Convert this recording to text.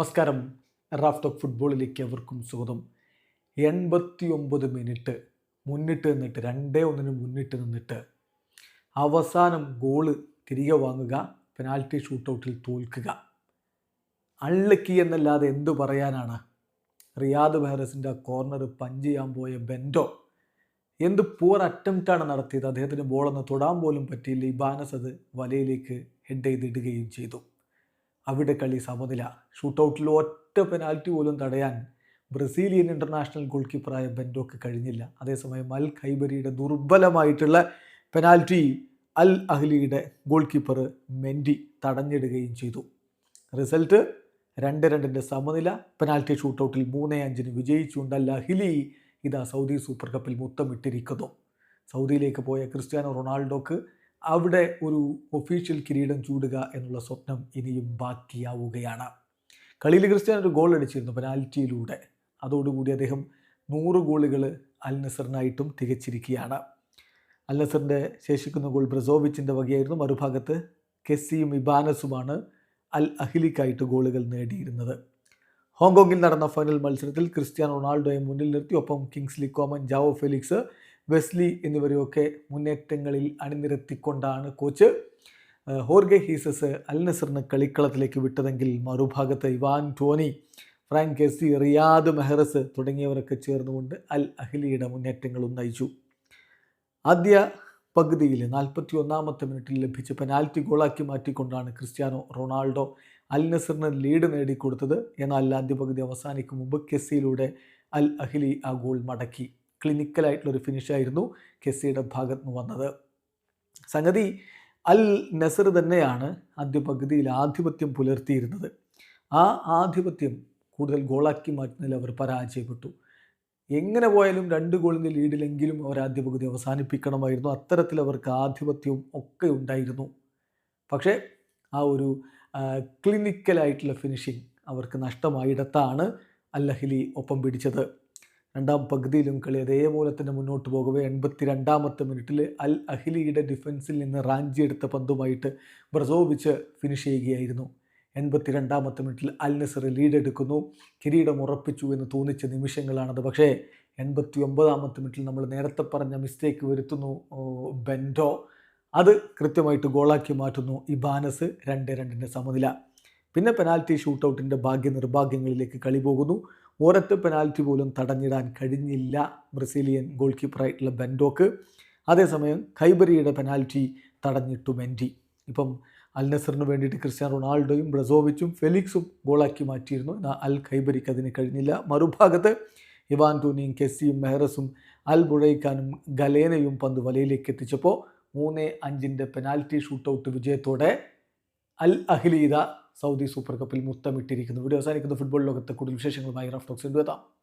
നമസ്കാരം. Raf talk ഫുട്ബോളിലേക്ക് അവർക്കും സ്വാഗതം. എൺപത്തി ഒമ്പത് മിനിറ്റ് മുന്നിട്ട് നിന്നിട്ട് രണ്ടേ ഒന്നിന് മുന്നിട്ട് നിന്നിട്ട് അവസാനം ഗോൾ തിരികെ വാങ്ങുക പെനാൽറ്റി ഷൂട്ടൗട്ടിൽ തോൽക്കുക. അൺലക്കി എന്നല്ലാതെ എന്തു പറയാനാണ്? റിയാദ് മെഹറസിന്റെ കോർണർ പഞ്ച് ചെയ്യാൻ പോയ ബെൻഡോ എന്ത് പൂർ അറ്റംപ്റ്റാണ് നടത്തിയത്? അദ്ദേഹത്തിന് ബോളൊന്ന് തൊടാൻ പോലും പറ്റിയില്ല. ഇബാനസ് അത് വലയിലേക്ക് ഹെഡ് ചെയ്തിടുകയും ചെയ്തു. അവിടെ കളി സമനില. ഷൂട്ടൗട്ടിൽ ഒറ്റ പെനാൽറ്റി പോലും തടയാൻ ബ്രസീലിയൻ ഇന്റർനാഷണൽ ഗോൾ കീപ്പറായ ബെൻഡോക്ക് കഴിഞ്ഞില്ല. അതേസമയം അൽ ഖൈബരിയുടെ ദുർബലമായിട്ടുള്ള പെനാൽറ്റി അൽ അഹ്ലിയുടെ ഗോൾ കീപ്പർ മെൻഡി തടഞ്ഞിടുകയും ചെയ്തു. റിസൾട്ട് രണ്ട് രണ്ടിന്റെ സമനില. പെനാൽറ്റി ഷൂട്ടൗട്ടിൽ മൂന്ന് അഞ്ചിന് വിജയിച്ചുകൊണ്ട് അൽ അഹ്ലി ഇതാ സൗദി സൂപ്പർ കപ്പിൽ മുത്തമിട്ടിരിക്കുന്നു. സൗദിയിലേക്ക് പോയ ക്രിസ്ത്യാനോ റൊണാൾഡോക്ക് അവിടെ ഒരു ഒഫീഷ്യൽ കിരീടം ചൂടുക എന്നുള്ള സ്വപ്നം ഇനിയും ബാക്കിയാവുകയാണ്. കളിയിൽ ക്രിസ്ത്യാനോ ഒരു ഗോൾ അടിച്ചിരുന്നു പെനാൽറ്റിയിലൂടെ അതോടുകൂടി അദ്ദേഹം നൂറ് ഗോളുകൾ അൽ നസറിനായിട്ടും തികച്ചിരിക്കുകയാണ്. അൽ നസറിന്റെ ശേഷിക്കുന്ന ഗോൾ ബ്രസോവിച്ചിന്റെ വകയായിരുന്നു. മറുഭാഗത്ത് കെസ്സിയും ഇബാനസുമാണ് അൽ അഹിലിക്കായിട്ട് ഗോളുകൾ നേടിയിരുന്നത്. ഹോങ്കോങ്ങിൽ നടന്ന ഫൈനൽ മത്സരത്തിൽ ക്രിസ്ത്യാനോ റൊണാൾഡോയെ മുന്നിൽ നിർത്തി. ഒപ്പം Kingsley Coman Joao Felix Wesley എന്നിവരെയൊക്കെ മുന്നേറ്റങ്ങളിൽ അണിനിരത്തിക്കൊണ്ടാണ് കോച്ച് ഹോർഗെ ഹീസസ് അൽ നസറിന് കളിക്കളത്തിലേക്ക് വിട്ടതെങ്കിൽ മറുഭാഗത്ത് Ivan Toney Franck Kessie Riyad Mahrez തുടങ്ങിയവരൊക്കെ ചേർന്നുകൊണ്ട് അൽ അഹ്ലിയുടെ മുന്നേറ്റങ്ങളും നയിച്ചു. ആദ്യ പകുതിയിൽ നാൽപ്പത്തി ഒന്നാമത്തെ മിനിറ്റിൽ ലഭിച്ച പെനാൽറ്റി ഗോളാക്കി മാറ്റിക്കൊണ്ടാണ് ക്രിസ്ത്യാനോ റൊണാൾഡോ അൽ നസറിന് ലീഡ് നേടിക്കൊടുത്തത്. എന്നാൽ ആദ്യ പകുതി അവസാനിക്കും മുമ്പ് കെസ്സിയിലൂടെ അൽ അഹ്ലി ആ ഗോൾ മടക്കി. ക്ലിനിക്കലായിട്ടുള്ളൊരു ഫിനിഷായിരുന്നു കെസ്സിയുടെ ഭാഗത്ത് നിന്ന് വന്നത്. സംഗതി അൽ നസർ തന്നെയാണ് ആദ്യ പകുതിയിൽ ആധിപത്യം പുലർത്തിയിരുന്നത്. ആ ആധിപത്യം കൂടുതൽ ഗോളാക്കി മാറ്റുന്നതിൽ അവർ പരാജയപ്പെട്ടു. എങ്ങനെ പോയാലും രണ്ട് ഗോളിന്റെ ലീഡിലെങ്കിലും അവർ ആദ്യ പകുതി അവസാനിപ്പിക്കണമായിരുന്നു. അത്തരത്തിൽ അവർക്ക് ആധിപത്യവും ഒക്കെ ഉണ്ടായിരുന്നു. പക്ഷേ ആ ഒരു ക്ലിനിക്കലായിട്ടുള്ള ഫിനിഷിംഗ് അവർക്ക് നഷ്ടമായിടത്താണ് അല്ലഹലി ഒപ്പം പിടിച്ചത്. രണ്ടാം പകുതിയിലും കളി അതേപോലെ തന്നെ മുന്നോട്ട് പോകവേ. എൺപത്തി രണ്ടാമത്തെ മിനിറ്റിൽ അൽ അഹിലിയുടെ ഡിഫൻസിൽ നിന്ന് റാഞ്ചി എടുത്ത പന്തുമായിട്ട് ബ്രസോവിച്ച് ഫിനിഷ് ചെയ്യുകയായിരുന്നു. എൺപത്തി രണ്ടാമത്തെ മിനിറ്റിൽ അൽ നസർ ലീഡ് എടുക്കുന്നു. കിരീടം ഉറപ്പിച്ചു എന്ന് തോന്നിച്ച നിമിഷങ്ങളാണത്. പക്ഷേ എൺപത്തി ഒമ്പതാമത്തെ മിനിറ്റിൽ നമ്മൾ നേരത്തെ പറഞ്ഞ മിസ്റ്റേക്ക് വരുത്തുന്നു ബെൻഡോ. അത് കൃത്യമായിട്ട് ഗോളാക്കി മാറ്റുന്നു ഇബാനസ് രണ്ട് രണ്ടിന്റെ സമനില. പിന്നെ പെനാൽറ്റി ഷൂട്ടൗട്ടിന്റെ ഭാഗ്യ നിർഭാഗ്യങ്ങളിലേക്ക് കളി പോകുന്നു. ഒരൊറ്റ പെനാൽറ്റി പോലും തടഞ്ഞിടാൻ കഴിഞ്ഞില്ല ബ്രസീലിയൻ ഗോൾ കീപ്പറായിട്ടുള്ള ബെൻഡോക്ക്. അതേസമയം ഖൈബരിയുടെ പെനാൽറ്റി തടഞ്ഞിട്ടു മെൻഡി. ഇപ്പം അൽ നസറിന് വേണ്ടിയിട്ട് ക്രിസ്ത്യാനോ റൊണാൾഡോയും ബ്രസോവിച്ചും ഫെലിക്സും ഗോളാക്കി മാറ്റിയിരുന്നു. എന്നാൽ അൽ ഖൈബരിക്ക് അതിന് കഴിഞ്ഞില്ല. മറുഭാഗത്ത് ഇവാൻ ടോണിയും കെസ്സിയും മെഹറസും അൽ ബുഴൈക്കാനും ഗലേനയും പന്ത് വലയിലേക്ക് എത്തിച്ചപ്പോൾ മൂന്ന് അഞ്ചിന്റെ പെനാൽറ്റി ഷൂട്ടൗട്ട് വിജയത്തോടെ അൽ അഹ്ലീദ സൗദി സൂപ്പർ കപ്പിൽ മുത്തമിട്ടിരിക്കുന്നു. വീഡിയോ അവസാനിക്കുന്ന. ഫുട്ബോൾ ലോകത്തെ കൂടുതൽ വിശേഷങ്ങളുമായി റഫ് ടോക്സ് എത്താം.